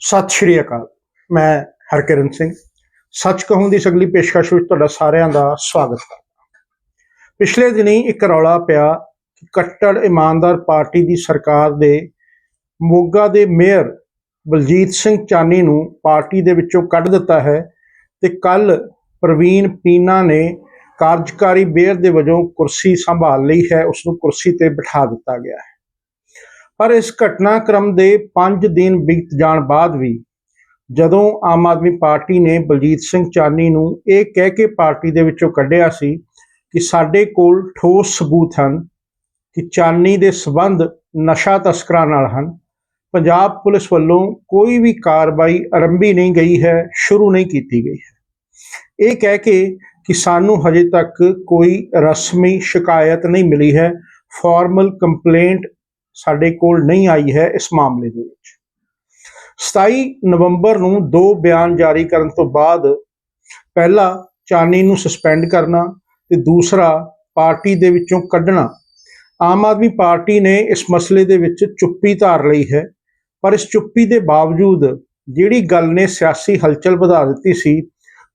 ਸਤਿ ਸ਼੍ਰੀ ਅਕਾਲ। ਮੈਂ ਹਰਕਿਰਨ ਸਿੰਘ। ਸੱਚ ਕਹੂੰ ਦੀ ਸਗਲੀ ਪੇਸ਼ਕਸ਼ ਵਿੱਚ ਤੁਹਾਡਾ ਸਾਰਿਆਂ ਦਾ ਸਵਾਗਤ ਹੈ। ਪਿਛਲੇ ਦਿਨੀ ਇੱਕ ਰੌਲਾ ਪਿਆ ਕਿ ਕੱਟੜ ਇਮਾਨਦਾਰ ਪਾਰਟੀ ਦੀ ਸਰਕਾਰ ਦੇ ਮੋਗਾ ਦੇ ਮੇਅਰ ਬਲਜੀਤ ਸਿੰਘ ਚਾਨੀ ਨੂੰ ਪਾਰਟੀ ਦੇ ਵਿੱਚੋਂ ਕੱਢ ਦਿੱਤਾ ਹੈ ਤੇ ਕੱਲ ਪ੍ਰਵੀਨ ਪੀਨਾ ਨੇ ਕਾਰਜਕਾਰੀ ਮੇਅਰ ਦੇ ਵਜੋਂ ਕੁਰਸੀ ਸੰਭਾਲ ਲਈ ਹੈ ਉਸ ਨੂੰ ਕੁਰਸੀ ਤੇ ਬਿਠਾ ਦਿੱਤਾ ਗਿਆ ਹੈ। ਪਰ ਇਸ ਘਟਨਾਕ੍ਰਮ ਦੇ 5 ਦਿਨ ਬੀਤ ਜਾਣ ਬਾਅਦ ਵੀ ਜਦੋਂ ਆਮ ਆਦਮੀ ਪਾਰਟੀ ਨੇ ਬਲਜੀਤ ਸਿੰਘ ਚਾਨੀ ਨੂੰ ਇਹ ਕਹਿ ਕੇ ਪਾਰਟੀ ਦੇ ਵਿੱਚੋਂ ਕੱਢਿਆ ਸੀ ਕਿ ਸਾਡੇ ਕੋਲ ਠੋਸ ਸਬੂਤ ਹਨ ਕਿ ਚਾਨੀ ਦੇ ਸਬੰਧ ਨਸ਼ਾ ਤਸਕਰਾਂ ਨਾਲ ਹਨ। ਪੰਜਾਬ ਪੁਲਿਸ ਵੱਲੋਂ ਕੋਈ ਵੀ ਕਾਰਵਾਈ ਆਰੰਭੀ ਨਹੀਂ ਗਈ ਹੈ, ਸ਼ੁਰੂ ਨਹੀਂ ਕੀਤੀ ਗਈ ਹੈ। ਇਹ ਕਹਿ ਕੇ ਕਿ ਸਾਨੂੰ ਹਜੇ ਤੱਕ ਕੋਈ ਰਸਮੀ ਸ਼ਿਕਾਇਤ ਨਹੀਂ ਮਿਲੀ ਹੈ। ਫਾਰਮਲ ਕੰਪਲੇਂਟ ਸਾਡੇ ਕੋਲ ਨਹੀਂ ਆਈ ਹੈ ਇਸ ਮਾਮਲੇ ਦੇ ਵਿੱਚ। 27 ਨਵੰਬਰ ਨੂੰ ਦੋ ਬਿਆਨ ਜਾਰੀ ਕਰਨ ਤੋਂ ਬਾਅਦ ਪਹਿਲਾ ਚਾਨੀ ਨੂੰ ਸਸਪੈਂਡ ਕਰਨਾ ਤੇ ਦੂਸਰਾ ਪਾਰਟੀ ਦੇ ਵਿੱਚੋਂ ਕੱਢਣਾ। ਆਮ ਆਦਮੀ ਪਾਰਟੀ ਨੇ ਇਸ ਮਸਲੇ ਦੇ ਵਿੱਚ ਚੁੱਪੀ ਧਾਰ ਲਈ ਹੈ, ਪਰ ਇਸ ਚੁੱਪੀ ਦੇ ਬਾਵਜੂਦ ਜਿਹੜੀ ਗੱਲ ਨੇ ਸਿਆਸੀ ਹਲਚਲ ਵਧਾ ਦਿੱਤੀ ਸੀ,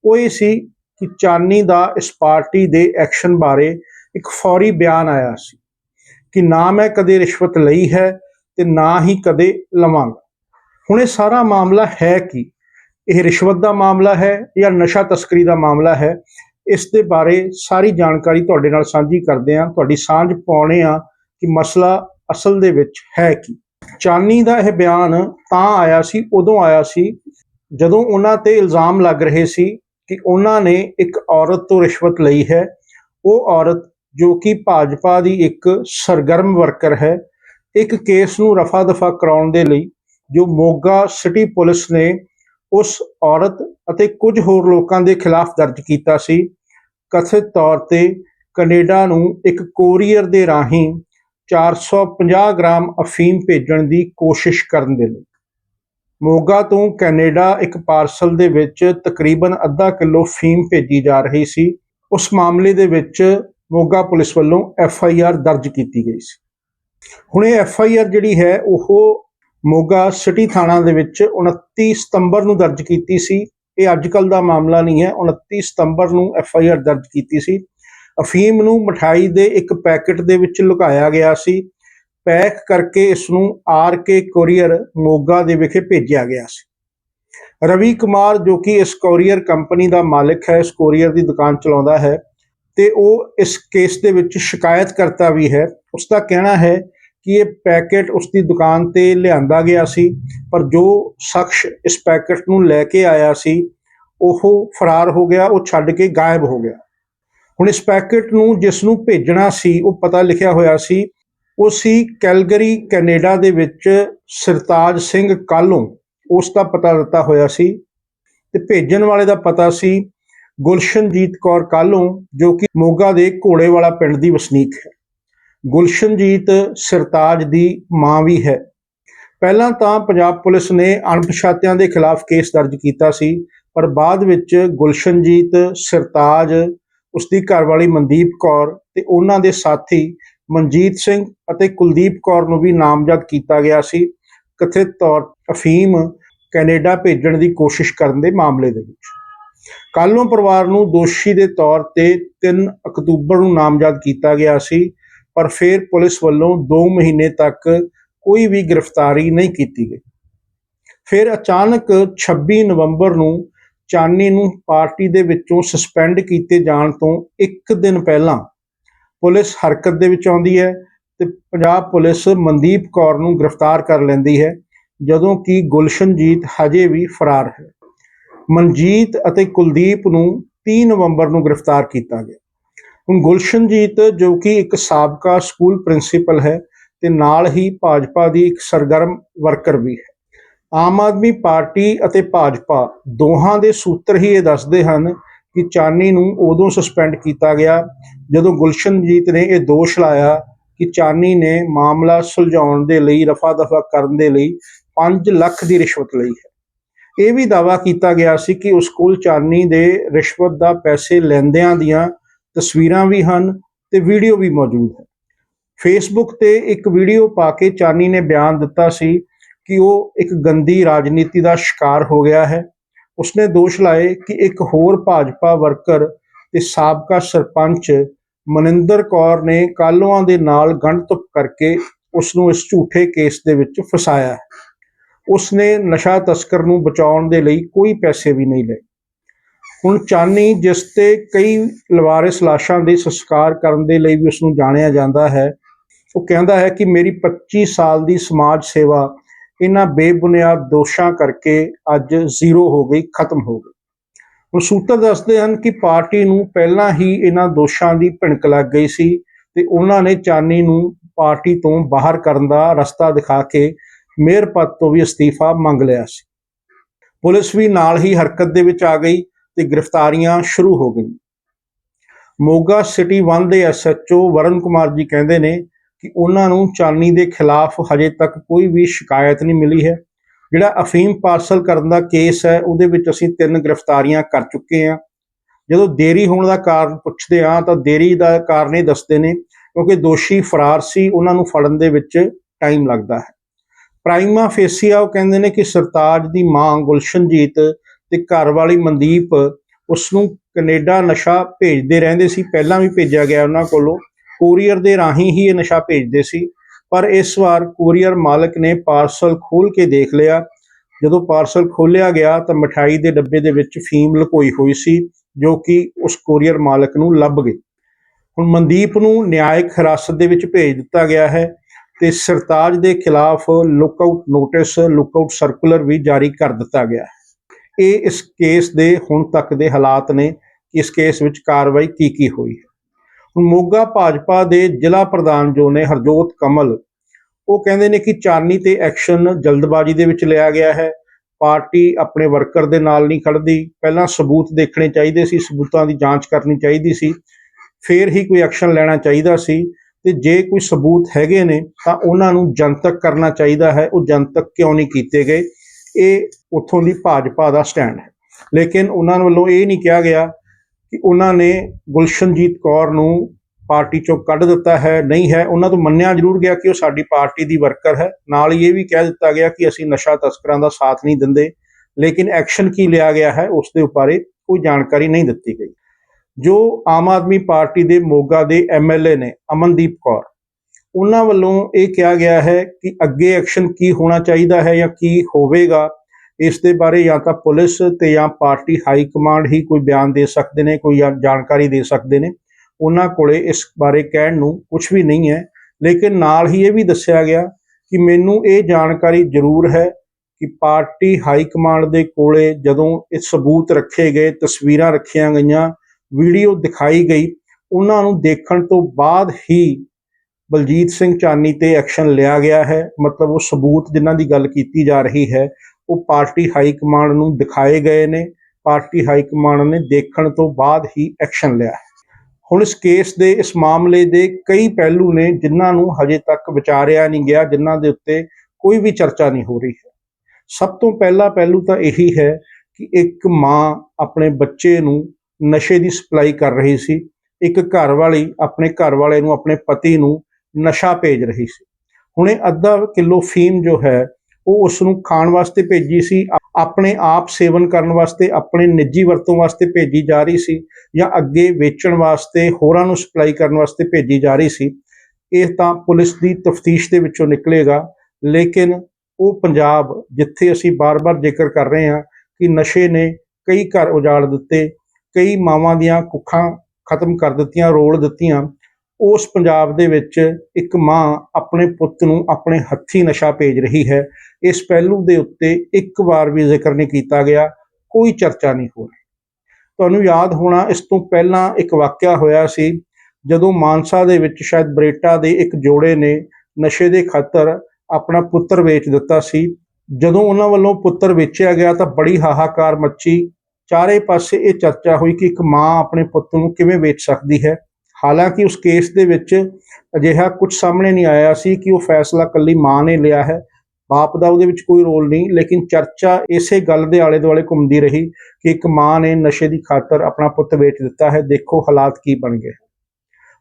ਉਹ ਇਹ ਸੀ ਕਿ ਚਾਨੀ ਦਾ ਇਸ ਪਾਰਟੀ ਦੇ ਐਕਸ਼ਨ ਬਾਰੇ ਇੱਕ ਫੌਰੀ ਬਿਆਨ ਆਇਆ ਸੀ। ਕਿ ਨਾ ਮੈਂ ਕਦੇ ਰਿਸ਼ਵਤ ਲਈ ਹੈ ਤੇ ਨਾ ਹੀ ਕਦੇ ਲਵਾਂਗਾ। ਹੁਣ ਇਹ ਸਾਰਾ ਮਾਮਲਾ ਹੈ ਕੀ? ਇਹ ਰਿਸ਼ਵਤ ਦਾ ਮਾਮਲਾ ਹੈ ਜਾਂ ਨਸ਼ਾ ਤਸਕਰੀ ਦਾ ਮਾਮਲਾ ਹੈ? ਇਸ ਦੇ ਬਾਰੇ ਸਾਰੀ ਜਾਣਕਾਰੀ ਤੁਹਾਡੇ ਨਾਲ ਸਾਂਝੀ ਕਰਦੇ ਹਾਂ। ਤੁਹਾਡੀ ਸਾਂਝ ਪਾਉਣੇ ਆ ਕਿ ਮਸਲਾ ਅਸਲ ਦੇ ਵਿੱਚ ਹੈ ਕੀ। ਚਾਨੀ ਦਾ ਇਹ ਬਿਆਨ ਤਾਂ ਆਇਆ ਸੀ, ਉਦੋਂ ਆਇਆ ਸੀ, ਜਦੋਂ ਉਹਨਾਂ ਤੇ ਇਲਜ਼ਾਮ ਲੱਗ ਰਹੇ ਸੀ ਕਿ ਉਹਨਾਂ ਨੇ ਇੱਕ ਔਰਤ ਤੋਂ ਰਿਸ਼ਵਤ ਲਈ ਹੈ। ਉਹ ਔਰਤ ਜੋ ਕਿ ਭਾਜਪਾ ਦੀ ਇੱਕ ਸਰਗਰਮ ਵਰਕਰ ਹੈ, ਇੱਕ ਕੇਸ ਨੂੰ ਰਫਾ ਦਫਾ ਕਰਾਉਣ ਦੇ ਲਈ ਜੋ ਮੋਗਾ ਸਿਟੀ ਪੁਲਿਸ ਨੇ ਉਸ ਔਰਤ ਅਤੇ ਕੁਝ ਹੋਰ ਲੋਕਾਂ ਦੇ ਖਿਲਾਫ ਦਰਜ ਕੀਤਾ ਸੀ, ਕਥਿਤ ਤੌਰ ਤੇ ਕੈਨੇਡਾ ਨੂੰ ਇੱਕ ਕੋਰੀਅਰ ਦੇ ਰਾਹੀਂ 450 ਗ੍ਰਾਮ ਅਫੀਮ ਭੇਜਣ ਦੀ ਕੋਸ਼ਿਸ਼ ਕਰਨ ਦੇ ਲਈ। ਮੋਗਾ ਤੋਂ ਕੈਨੇਡਾ ਇੱਕ ਪਾਰਸਲ ਦੇ ਵਿੱਚ ਤਕਰੀਬਨ ਅੱਧਾ ਕਿਲੋ ਫੀਮ ਭੇਜੀ ਜਾ ਰਹੀ ਸੀ। ਉਸ ਮਾਮਲੇ ਦੇ ਵਿੱਚ ਮੋਗਾ ਪੁਲਿਸ ਵੱਲੋਂ ਐਫ ਆਈ ਆਰ ਦਰਜ ਕੀਤੀ ਗਈ ਸੀ। ਹੁਣ ਇਹ ਐਫ ਆਈ ਆਰ ਜਿਹੜੀ ਹੈ, ਉਹ ਮੋਗਾ ਸਿਟੀ ਥਾਣਾ ਦੇ ਵਿੱਚ 29 ਸਤੰਬਰ ਨੂੰ ਦਰਜ ਕੀਤੀ ਸੀ। ਇਹ ਅੱਜ ਕੱਲ ਦਾ ਮਾਮਲਾ ਨਹੀਂ ਹੈ 29 ਸਤੰਬਰ ਨੂੰ ਐਫ ਆਈ ਆਰ ਦਰਜ ਕੀਤੀ ਸੀ। ਅਫੀਮ ਨੂੰ ਮਠਾਈ ਦੇ ਇੱਕ ਪੈਕੇਟ ਦੇ ਵਿੱਚ ਲੁਕਾਇਆ ਗਿਆ ਸੀ। ਪੈਕ ਕਰਕੇ ਇਸ ਨੂੰ ਆਰ ਕੇ ਕੋਰੀਅਰ ਮੋਗਾ ਦੇ ਵਿਖੇ ਭੇਜਿਆ ਗਿਆ ਸੀ। ਰਵੀ ਕੁਮਾਰ ਜੋ ਕਿ ਇਸ ਕੋਰੀਅਰ ਕੰਪਨੀ ਦਾ ਮਾਲਕ ਹੈ, ਇਸ ਕੋਰੀਅਰ ਦੀ ਦੁਕਾਨ ਚਲਾਉਂਦਾ ਹੈ ਤੇ ਉਹ ਇਸ ਕੇਸ ਦੇ ਵਿੱਚ ਸ਼ਿਕਾਇਤ ਕਰਤਾ ਵੀ ਹੈ। ਉਸ ਦਾ ਕਹਿਣਾ ਹੈ ਕਿ ਇਹ ਪੈਕੇਟ ਉਸ ਦੀ ਦੁਕਾਨ ਤੇ ਲਿਆਂਦਾ ਗਿਆ ਸੀ, ਪਰ ਜੋ ਸ਼ਖਸ ਇਸ ਪੈਕੇਟ ਨੂੰ ਲੈ ਕੇ ਆਇਆ ਸੀ, ਉਹ ਫਰਾਰ ਹੋ ਗਿਆ, ਉਹ ਛੱਡ ਕੇ ਗਾਇਬ ਹੋ ਗਿਆ। ਹੁਣ ਇਸ ਪੈਕੇਟ ਨੂੰ ਜਿਸ ਨੂੰ ਭੇਜਣਾ ਸੀ, ਉਹ ਪਤਾ ਲਿਖਿਆ ਹੋਇਆ ਸੀ, ਉਹ ਸੀ ਕੈਲਗਰੀ, ਕੈਨੇਡਾ ਦੇ ਵਿੱਚ ਸਰਤਾਜ ਸਿੰਘ ਕਾਲੋਂ। ਉਸ ਦਾ ਪਤਾ ਦਿੱਤਾ ਹੋਇਆ ਸੀ ਤੇ ਭੇਜਣ ਵਾਲੇ ਦਾ ਪਤਾ ਸੀ ਗੁਲਸ਼ਨਜੀਤ ਕੌਰ ਕਾਲੋਂ ਜੋ ਕਿ ਮੋਗਾ ਦੇ ਘੋੜੇ ਵਾਲਾ ਪਿੰਡ ਦੀ ਵਸਨੀਕ ਹੈ। ਗੁਲਸ਼ਨਜੀਤ ਸਰਤਾਜ ਦੀ ਮਾਂ ਵੀ ਹੈ। ਪਹਿਲਾਂ ਤਾਂ ਪੰਜਾਬ ਪੁਲਿਸ ਨੇ ਅਣਪਛਾਤਿਆਂ ਦੇ ਖਿਲਾਫ ਕੇਸ ਦਰਜ ਕੀਤਾ ਸੀ, ਪਰ ਬਾਅਦ ਵਿੱਚ ਗੁਲਸ਼ਨਜੀਤ ਸਰਤਾਜ ਉਸ ਦੀ ਘਰਵਾਲੀ ਮਨਦੀਪ ਕੌਰ ਤੇ ਉਹਨਾਂ ਦੇ ਸਾਥੀ ਮਨਜੀਤ ਸਿੰਘ ਅਤੇ ਕੁਲਦੀਪ ਕੌਰ ਨੂੰ ਵੀ ਨਾਮਜ਼ਦ ਕੀਤਾ ਗਿਆ ਸੀ। ਕਥਿਤ ਤੌਰ ਅਫੀਮ ਕੈਨੇਡਾ ਭੇਜਣ ਦੀ ਕੋਸ਼ਿਸ਼ ਕਰਨ ਦੇ ਮਾਮਲੇ ਦੇ ਵਿੱਚ। ਕਾਲੋਂ ਪਰਿਵਾਰ ਨੂੰ ਦੋਸ਼ੀ ਦੇ ਤੌਰ ਤੇ 3 ਅਕਤੂਬਰ ਨੂੰ ਨਾਮਜ਼ਦ ਕੀਤਾ ਗਿਆ ਸੀ, ਪਰ ਫਿਰ ਪੁਲਿਸ ਵੱਲੋਂ 2 ਮਹੀਨੇ ਤੱਕ ਕੋਈ ਵੀ ਗ੍ਰਿਫਤਾਰੀ ਨਹੀਂ ਕੀਤੀ ਗਈ। ਫਿਰ ਅਚਾਨਕ 26 ਨਵੰਬਰ ਨੂੰ ਚਾਨੀ ਨੂੰ ਪਾਰਟੀ ਦੇ ਵਿੱਚੋਂ ਸਸਪੈਂਡ ਕੀਤੇ ਜਾਣ ਤੋਂ ਇੱਕ ਦਿਨ ਪਹਿਲਾਂ ਪੁਲਿਸ ਹਰਕਤ ਦੇ ਵਿੱਚ ਆਉਂਦੀ ਹੈ ਤੇ ਪੰਜਾਬ ਪੁਲਿਸ ਮਨਦੀਪ ਕੌਰ ਨੂੰ ਗ੍ਰਿਫਤਾਰ ਕਰ ਲੈਂਦੀ ਹੈ, ਜਦੋਂ ਕਿ ਗੁਲਸ਼ਨਜੀਤ ਹਜੇ ਵੀ ਫਰਾਰ ਹੈ। ਮਨਜੀਤ ਅਤੇ ਕੁਲਦੀਪ ਨੂੰ 30 ਨਵੰਬਰ ਨੂੰ ਗ੍ਰਿਫਤਾਰ ਕੀਤਾ ਗਿਆ। ਹੁਣ ਗੁਲਸ਼ਨਜੀਤ, ਜੋ ਕਿ ਇੱਕ ਸਾਬਕਾ ਸਕੂਲ ਪ੍ਰਿੰਸੀਪਲ ਹੈ ਤੇ ਨਾਲ ਹੀ ਭਾਜਪਾ ਦੀ ਇੱਕ ਸਰਗਰਮ ਵਰਕਰ ਵੀ ਹੈ। ਆਮ ਆਦਮੀ ਪਾਰਟੀ ਅਤੇ ਭਾਜਪਾ ਦੋਹਾਂ ਦੇ ਸੂਤਰ ਹੀ ਇਹ ਦੱਸਦੇ ਹਨ ਕਿ ਚਾਨੀ ਨੂੰ ਉਦੋਂ ਸਸਪੈਂਡ ਕੀਤਾ ਗਿਆ ਜਦੋਂ ਗੁਲਸ਼ਨਜੀਤ ਨੇ ਇਹ ਦੋਸ਼ ਲਾਇਆ ਕਿ ਚਾਨੀ ਨੇ ਮਾਮਲਾ ਸੁਲਝਾਉਣ ਦੇ ਲਈ, ਰਫਾ ਦਫਾ ਕਰਨ ਦੇ ਲਈ 5 ਲੱਖ ਦੀ ਰਿਸ਼ਵਤ ਲਈ ਹੈ। ਇਹ ਵੀ ਦਾਵਾ ਕੀਤਾ ਗਿਆ ਸੀ ਕਿ ਉਸ ਕੋਲ ਚਾਨੀ ਦੇ ਰਿਸ਼ਵਤ ਦਾ ਪੈਸੇ ਲੈਂਦਿਆਂ ਦੀਆਂ ਤਸਵੀਰਾਂ ਵੀ ਹਨ ਤੇ ਵੀਡੀਓ ਵੀ ਮੌਜੂਦ ਹੈ। ਫੇਸਬੁੱਕ ਤੇ ਇੱਕ ਵੀਡੀਓ ਪਾ ਕੇ ਚਾਨੀ ਨੇ ਬਿਆਨ ਦਿੱਤਾ ਸੀ ਕਿ ਉਹ ਇੱਕ ਗੰਦੀ ਰਾਜਨੀਤੀ ਦਾ ਸ਼ਿਕਾਰ ਹੋ ਗਿਆ ਹੈ। ਉਸਨੇ ਦੋਸ਼ ਲਾਏ ਕਿ ਇੱਕ ਹੋਰ ਭਾਜਪਾ ਵਰਕਰ ਤੇ ਸਾਬਕਾ ਸਰਪੰਚ ਮਨਿੰਦਰ ਕੌਰ ਨੇ ਕਾਲੋਆਂ ਦੇ ਨਾਲ ਗੰਢ ਧੁੱਪ ਕਰਕੇ ਉਸ ਨੂੰ ਇਸ ਝੂਠੇ ਕੇਸ ਦੇ ਵਿੱਚ ਫਸਾਇਆ ਹੈ। ਉਸਨੇ ਨਸ਼ਾ ਤਸਕਰ ਨੂੰ ਬਚਾਉਣ ਦੇ ਲਈ ਕੋਈ ਪੈਸੇ ਵੀ ਨਹੀਂ ਲਏ। ਹੁਣ ਚਾਨੀ ਜਿਸ ਤੇ ਕਈ ਲਵਾਰਿਸ ਲਾਸ਼ਾਂ ਦੇ ਸੰਸਕਾਰ ਕਰਨ ਦੇ ਲਈ ਵੀ ਉਸ ਨੂੰ ਜਾਣਿਆ ਜਾਂਦਾ ਹੈ, ਉਹ ਕਹਿੰਦਾ ਹੈ ਕਿ ਮੇਰੀ 25 ਸਾਲ ਦੀ ਸਮਾਜ ਸੇਵਾ ਇਹਨਾਂ ਬੇਬੁਨਿਆਦ ਦੋਸ਼ਾਂ ਕਰਕੇ ਅੱਜ ਜ਼ੀਰੋ ਹੋ ਗਈ, ਖਤਮ ਹੋ ਗਈ। ਹੁਣ ਸੂਤਰ ਦੱਸਦੇ ਹਨ ਕਿ ਪਾਰਟੀ ਨੂੰ ਪਹਿਲਾਂ ਹੀ ਇਹਨਾਂ ਦੋਸ਼ਾਂ ਦੀ ਭਿਣਕ ਲੱਗ ਗਈ ਸੀ ਤੇ ਉਹਨਾਂ ਨੇ ਚਾਨੀ ਨੂੰ ਪਾਰਟੀ ਤੋਂ ਬਾਹਰ ਕਰਨ ਦਾ ਰਸਤਾ ਦਿਖਾ ਕੇ ਮੇਅਰ ਪਦ ਤੋਂ ਵੀ ਅਸਤੀਫਾ ਮੰਗ ਲਿਆ ਸੀ। ਪੁਲਿਸ ਵੀ ਨਾਲ ਹੀ ਹਰਕਤ ਦੇ ਵਿੱਚ ਆ ਗਈ ਤੇ ਗ੍ਰਿਫਤਾਰੀਆਂ ਸ਼ੁਰੂ ਹੋ ਗਈਆਂ। ਮੋਗਾ ਸਿਟੀ 1 ਦੇ ਐਸਐਚਓ ਵਰਨ ਕੁਮਾਰ ਜੀ ਕਹਿੰਦੇ ਨੇ ਕਿ ਉਹਨਾਂ ਨੂੰ ਚਾਨੀ ਦੇ ਖਿਲਾਫ ਹਜੇ ਤੱਕ ਕੋਈ ਵੀ ਸ਼ਿਕਾਇਤ ਨਹੀਂ ਮਿਲੀ ਹੈ। ਜਿਹੜਾ ਅਫੀਮ ਪਾਰਸਲ ਕਰਨ ਦਾ ਕੇਸ ਹੈ, ਉਹਦੇ ਵਿੱਚ ਅਸੀਂ ਤਿੰਨ ਗ੍ਰਿਫਤਾਰੀਆਂ ਕਰ ਚੁੱਕੇ ਹਾਂ। ਜਦੋਂ ਦੇਰੀ ਹੋਣ ਦਾ ਕਾਰਨ ਪੁੱਛਦੇ ਹਾਂ, ਤਾਂ ਦੇਰੀ ਦਾ ਕਾਰਨ ਇਹ ਦੱਸਦੇ ਨੇ ਕਿਉਂਕਿ ਦੋਸ਼ੀ ਫਰਾਰ ਸੀ, ਉਹਨਾਂ ਨੂੰ ਫੜਨ ਦੇ ਵਿੱਚ ਟਾਈਮ ਲੱਗਦਾ ਹੈ। ਪ੍ਰਾਈਮਾ ਫੇਸੀਆ ਉਹ ਕਹਿੰਦੇ ਨੇ ਕਿ ਸਰਤਾਜ ਦੀ ਮਾਂ ਗੁਲਸ਼ਨਜੀਤ ਤੇ ਘਰ ਵਾਲੀ ਮਨਦੀਪ ਉਸ ਨੂੰ ਕੈਨੇਡਾ ਨਸ਼ਾ ਭੇਜਦੇ ਰਹਿੰਦੇ ਸੀ, ਪਹਿਲਾਂ ਵੀ ਭੇਜਿਆ ਗਿਆ ਉਹਨਾਂ ਕੋਲੋਂ। ਕੋਰੀਅਰ ਦੇ ਰਾਹੀਂ ਹੀ ਇਹ ਨਸ਼ਾ ਭੇਜਦੇ ਸੀ। ਪਰ ਇਸ ਵਾਰ ਕੋਰੀਅਰ ਮਾਲਕ ਨੇ ਪਾਰਸਲ ਖੋਲ ਕੇ ਦੇਖ ਲਿਆ। ਜਦੋਂ ਪਾਰਸਲ ਖੋਲਿਆ ਗਿਆ ਤਾਂ ਮਠਾਈ ਦੇ ਡੱਬੇ ਦੇ ਵਿੱਚ ਫੀਮ ਲੁਕੋਈ ਹੋਈ ਸੀ, ਜੋ ਕਿ ਉਸ ਕੋਰੀਅਰ ਮਾਲਕ ਨੂੰ ਲੱਭ ਗਈ। ਹੁਣ ਮਨਦੀਪ ਨੂੰ ਨਿਆਇਕ ਹਿਰਾਸਤ ਦੇ ਵਿੱਚ ਭੇਜ ਦਿੱਤਾ ਗਿਆ ਹੈ। ਤੇ ਸਰਤਾਜ ਦੇ ਖਿਲਾਫ ਲੁੱਕਆਊਟ ਨੋਟਿਸ ਲੁੱਕਆਊਟ ਸਰਕੂਲਰ ਵੀ ਜਾਰੀ ਕਰ ਦਿੱਤਾ ਗਿਆ ਹੈ। ਇਹ ਇਸ ਕੇਸ ਦੇ ਹੁਣ ਤੱਕ ਦੇ ਹਾਲਾਤ ਨੇ ਕਿ ਇਸ ਕੇਸ ਵਿੱਚ ਕਾਰਵਾਈ ਕੀ ਕੀ ਹੋਈ ਹੈ। ਹੁਣ ਮੋਗਾ ਭਾਜਪਾ ਦੇ ਜ਼ਿਲ੍ਹਾ ਪ੍ਰਧਾਨ ਜੋ ਨੇ ਹਰਜੋਤ ਕਮਲ, ਉਹ ਕਹਿੰਦੇ ਨੇ ਕਿ ਚਾਨੀ ਤੇ ਐਕਸ਼ਨ ਜਲਦਬਾਜ਼ੀ ਦੇ ਵਿੱਚ ਲਿਆ ਗਿਆ ਹੈ। ਪਾਰਟੀ ਆਪਣੇ ਵਰਕਰ ਦੇ ਨਾਲ ਨਹੀਂ ਖੜਦੀ। ਪਹਿਲਾਂ ਸਬੂਤ ਦੇਖਣੇ ਚਾਹੀਦੇ ਸੀ, ਸਬੂਤਾਂ ਦੀ ਜਾਂਚ ਕਰਨੀ ਚਾਹੀਦੀ ਸੀ। ਫਿਰ ਹੀ ਕੋਈ ਐਕਸ਼ਨ ਲੈਣਾ ਚਾਹੀਦਾ ਸੀ। ਤੇ ਜੇ ਕੋਈ ਸਬੂਤ ਹੈਗੇ ਨੇ, ਤਾਂ ਉਹਨਾਂ ਨੂੰ ਜਨਤਕ ਕਰਨਾ ਚਾਹੀਦਾ ਹੈ। ਉਹ ਜਨਤਕ ਕਿਉਂ ਨਹੀਂ ਕੀਤੇ ਗਏ? ਇਹ ਉੱਥੋਂ ਦੀ ਭਾਜਪਾ ਦਾ ਸਟੈਂਡ ਹੈ। ਲੇਕਿਨ ਉਹਨਾਂ ਵੱਲੋਂ ਇਹ ਨਹੀਂ ਕਿਹਾ ਗਿਆ ਕਿ ਉਹਨਾਂ ਨੇ ਗੁਲਸ਼ਨਜੀਤ ਕੌਰ ਨੂੰ ਪਾਰਟੀ ਚੋਂ ਕੱਢ ਦਿੱਤਾ ਹੈ, ਨਹੀਂ ਹੈ। ਉਹਨਾਂ ਤੋਂ ਮੰਨਿਆ ਜ਼ਰੂਰ ਗਿਆ ਕਿ ਉਹ ਸਾਡੀ ਪਾਰਟੀ ਦੀ ਵਰਕਰ ਹੈ। ਨਾਲ ਹੀ ਇਹ ਵੀ ਕਹਿ ਦਿੱਤਾ ਗਿਆ ਕਿ ਅਸੀਂ ਨਸ਼ਾ ਤਸਕਰਾਂ ਦਾ ਸਾਥ ਨਹੀਂ ਦਿੰਦੇ। ਲੇਕਿਨ ਐਕਸ਼ਨ ਕੀ ਲਿਆ ਗਿਆ ਹੈ, ਉਸ ਦੇ ਉਪਾਰੇ ਕੋਈ ਜਾਣਕਾਰੀ ਨਹੀਂ ਦਿੱਤੀ ਗਈ। ਜੋ ਆਮ ਆਦਮੀ ਪਾਰਟੀ ਦੇ ਮੋਗਾ ਦੇ ਐਮਐਲਏ ਨੇ, ਅਮਨਦੀਪ ਕੌਰ। ਉਹਨਾਂ ਵੱਲੋਂ ਇਹ ਕਿਹਾ ਗਿਆ ਹੈ ਕਿ ਅੱਗੇ ਐਕਸ਼ਨ ਕੀ ਹੋਣਾ ਚਾਹੀਦਾ ਹੈ ਜਾਂ ਕੀ ਹੋਵੇਗਾ, ਇਸ ਦੇ ਬਾਰੇ ਜਾਂ ਤਾਂ ਪੁਲਿਸ ਤੇ ਜਾਂ ਪਾਰਟੀ ਹਾਈ ਕਮਾਂਡ ਹੀ ਕੋਈ ਬਿਆਨ ਦੇ ਸਕਦੇ ਨੇ, ਕੋਈ ਜਾਂ ਜਾਣਕਾਰੀ ਦੇ ਸਕਦੇ ਨੇ। ਉਹਨਾਂ ਕੋਲੇ ਇਸ ਬਾਰੇ ਕਹਿਣ ਨੂੰ ਕੁਝ ਵੀ ਨਹੀਂ ਹੈ। ਲੇਕਿਨ ਨਾਲ ਹੀ ਇਹ ਵੀ ਦੱਸਿਆ ਗਿਆ ਕਿ ਮੈਨੂੰ ਇਹ ਜਾਣਕਾਰੀ ਜ਼ਰੂਰ ਹੈ ਕਿ ਪਾਰਟੀ ਹਾਈ ਕਮਾਂਡ ਦੇ ਕੋਲੇ ਜਦੋਂ ਇਹ ਸਬੂਤ ਰੱਖੇ ਗਏ, ਤਸਵੀਰਾਂ ਰੱਖੀਆਂ ਗਈਆਂ ਵੀਡੀਓ ਦਿਖਾਈ ਗਈ। ਉਹਨਾਂ ਨੂੰ ਦੇਖਣ ਤੋਂ ਬਾਅਦ ਹੀ ਬਲਜੀਤ ਸਿੰਘ ਚਾਨੀ ਤੇ ਐਕਸ਼ਨ ਲਿਆ ਗਿਆ ਹੈ। ਮਤਲਬ ਉਹ ਸਬੂਤ ਜਿਨ੍ਹਾਂ ਦੀ ਗੱਲ ਕੀਤੀ ਜਾ ਰਹੀ ਹੈ, ਉਹ ਪਾਰਟੀ ਹਾਈ ਕਮਾਂਡ ਨੂੰ ਦਿਖਾਏ ਗਏ ਨੇ। ਪਾਰਟੀ ਹਾਈ ਕਮਾਂਡ ਨੇ ਦੇਖਣ ਤੋਂ ਬਾਅਦ ਹੀ ਐਕਸ਼ਨ ਲਿਆ ਹੈ। ਹੁਣ ਇਸ ਕੇਸ ਦੇ, ਇਸ ਮਾਮਲੇ ਦੇ ਕਈ ਪਹਿਲੂ ਨੇ ਜਿਨ੍ਹਾਂ ਨੂੰ ਹਜੇ ਤੱਕ ਵਿਚਾਰਿਆ ਨਹੀਂ ਗਿਆ, ਜਿਨ੍ਹਾਂ ਦੇ ਉੱਤੇ ਕੋਈ ਵੀ ਚਰਚਾ ਨਹੀਂ ਹੋ ਰਹੀ ਹੈ। ਸਭ ਤੋਂ ਪਹਿਲਾ ਪਹਿਲੂ ਤਾਂ ਇਹੀ ਹੈ ਕਿ ਇੱਕ ਮਾਂ ਆਪਣੇ ਬੱਚੇ ਨੂੰ ਨਸ਼ੇ ਦੀ ਸਪਲਾਈ ਕਰ ਰਹੀ ਸੀ। ਇੱਕ ਘਰ ਵਾਲੀ ਆਪਣੇ ਘਰ ਵਾਲੇ ਨੂੰ, ਆਪਣੇ ਪਤੀ ਨੂੰ ਨਸ਼ਾ ਭੇਜ ਰਹੀ ਸੀ। ਹੁਣੇ ਅੱਧਾ ਕਿਲੋ ਫੀਮ ਜੋ ਹੈ, ਉਹ ਉਸ ਨੂੰ ਖਾਣ ਵਾਸਤੇ ਭੇਜੀ ਸੀ। ਆਪਣੇ ਆਪ ਸੇਵਨ ਕਰਨ ਵਾਸਤੇ, ਆਪਣੇ ਨਿੱਜੀ ਵਰਤੋਂ ਵਾਸਤੇ ਭੇਜੀ ਜਾ ਰਹੀ ਸੀ ਜਾਂ ਅੱਗੇ ਵੇਚਣ ਵਾਸਤੇ, ਹੋਰਾਂ ਨੂੰ ਸਪਲਾਈ ਕਰਨ ਵਾਸਤੇ ਭੇਜੀ ਜਾ ਰਹੀ ਸੀ। ਇਹ ਤਾਂ ਪੁਲਿਸ ਦੀ ਤਫਤੀਸ਼ ਦੇ ਵਿੱਚੋਂ ਨਿਕਲੇਗਾ, ਲੇਕਿਨ ਉਹ ਪੰਜਾਬ, ਜਿੱਥੇ ਅਸੀਂ ਬਾਰ-ਬਾਰ ਜ਼ਿਕਰ ਕਰ ਰਹੇ ਹਾਂ ਕਿ ਨਸ਼ੇ ਨੇ ਕਈ ਘਰ ਉਜਾੜ ਦਿੱਤੇ ਕਈ ਮਾਵਾਂ ਦੀਆਂ ਕੁੱਖਾਂ ਖਤਮ ਕਰ ਦਿੱਤੀਆਂ, ਰੋਲ ਦਿੱਤੀਆਂ। ਉਸ ਪੰਜਾਬ ਦੇ ਵਿੱਚ ਇੱਕ ਮਾਂ ਆਪਣੇ ਪੁੱਤ ਨੂੰ ਆਪਣੇ ਹੱਥੀ ਨਸ਼ਾ ਭੇਜ ਰਹੀ ਹੈ। ਇਸ ਪਹਿਲੂ ਦੇ ਉੱਤੇ ਇੱਕ ਵਾਰ ਵੀ ਜ਼ਿਕਰ ਨਹੀਂ ਕੀਤਾ ਗਿਆ, ਕੋਈ ਚਰਚਾ ਨਹੀਂ ਹੋ ਰਹੀ। ਤੁਹਾਨੂੰ ਯਾਦ ਹੋਣਾ, ਇਸ ਤੋਂ ਪਹਿਲਾਂ ਇੱਕ ਵਾਕਿਆ ਹੋਇਆ ਸੀ, ਜਦੋਂ ਮਾਨਸਾ ਦੇ ਵਿੱਚ ਸ਼ਾਇਦ ਬਰੇਟਾ ਦੇ ਇੱਕ ਜੋੜੇ ਨੇ ਨਸ਼ੇ ਦੇ ਖਾਤਰ ਆਪਣਾ ਪੁੱਤਰ ਵੇਚ ਦਿੱਤਾ ਸੀ। ਜਦੋਂ ਉਹਨਾਂ ਵੱਲੋਂ ਪੁੱਤਰ ਵੇਚਿਆ ਗਿਆ ਤਾਂ ਬੜੀ ਹਾਹਾਕਾਰ ਮੱਚੀ। ਚਾਰੇ ਪਾਸੇ ਇਹ ਚਰਚਾ ਹੋਈ ਕਿ ਇੱਕ ਮਾਂ ਆਪਣੇ ਪੁੱਤ ਨੂੰ ਕਿਵੇਂ ਵੇਚ ਸਕਦੀ ਹੈ। ਹਾਲਾਂਕਿ ਉਸ ਕੇਸ ਦੇ ਵਿੱਚ ਅਜਿਹਾ ਕੁਝ ਸਾਹਮਣੇ ਨਹੀਂ ਆਇਆ ਸੀ ਕਿ ਉਹ ਫੈਸਲਾ ਕੱਲੀ ਮਾਂ ਨੇ ਲਿਆ ਹੈ। ਬਾਪ ਦਾ ਉਹਦੇ ਵਿੱਚ ਕੋਈ ਰੋਲ ਨਹੀਂ, ਲੇਕਿਨ ਚਰਚਾ ਇਸੇ ਗੱਲ ਦੇ ਆਲੇ ਦੁਆਲੇ ਘੁੰਮਦੀ ਰਹੀ ਕਿ ਇੱਕ ਮਾਂ ਨੇ ਨਸ਼ੇ ਦੀ ਖਾਤਰ ਆਪਣਾ ਪੁੱਤ ਵੇਚ ਦਿੱਤਾ ਹੈ। ਦੇਖੋ ਹਾਲਾਤ ਕੀ ਬਣ ਗਏ।